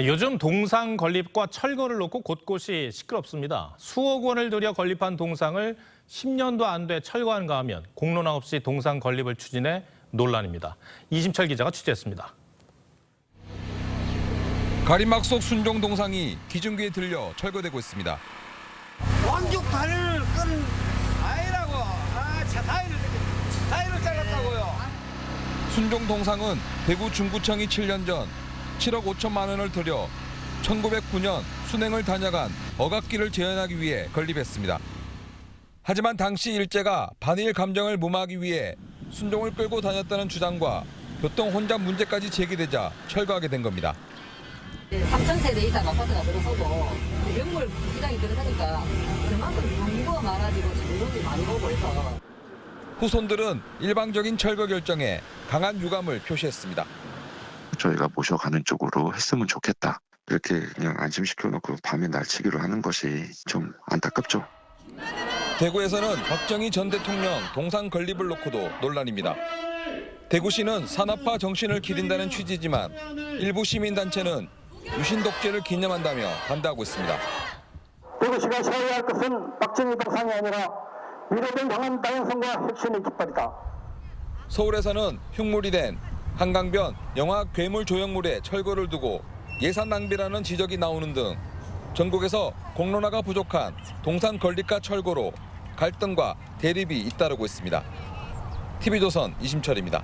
네, 요즘 동상 건립과 철거를 놓고 곳곳이 시끄럽습니다. 수억 원을 들여 건립한 동상을 10년도 안 돼 철거한가 하면 공론화 없이 동상 건립을 추진해 논란입니다. 이심철 기자가 취재했습니다. 가림막 속 순종 동상이 기중기에 들려 철거되고 있습니다. 왕족 다리를 끈 아이라고 아차 다리를 다리를 잘랐다고요 순종 동상은 대구 중구청이 7년 전 7억 5천만 원을 들여 1909년 순행을 다녀간 어각기를 재현하기 위해 건립했습니다. 하지만 당시 일제가 반일 감정을 무마하기 위해 순종을 끌고 다녔다는 주장과 교통 혼잡 문제까지 제기되자 철거하게 된 겁니다. 3천 세대 이상 아파트가 들어서고 명물 시장이 들어서니까 그만큼 인구가 많아지고 주민들이 많이 오고 해서 후손들은 일방적인 철거 결정에 강한 유감을 표시했습니다. 저희가 모셔가는 쪽으로 했으면 좋겠다. 이렇게 그냥 안심시켜놓고 밤에 날치기로 하는 것이 좀 안타깝죠. 대구에서는 박정희 전 대통령 동상 건립을 놓고도 논란입니다. 대구시는 산업화 정신을 기린다는 취지지만 일부 시민단체는 유신 독재를 기념한다며 반대하고 있습니다. 대구시가 세워야 할 것은 박정희 동상이 아니라 미래를 향한 다양성과 혁신의 깃발이다. 서울에서는 흉물이 된 한강변 영화 괴물 조형물의 철거를 두고 예산 낭비라는 지적이 나오는 등 전국에서 공론화가 부족한 동상 건립과 철거로 갈등과 대립이 잇따르고 있습니다. TV조선 이심철입니다.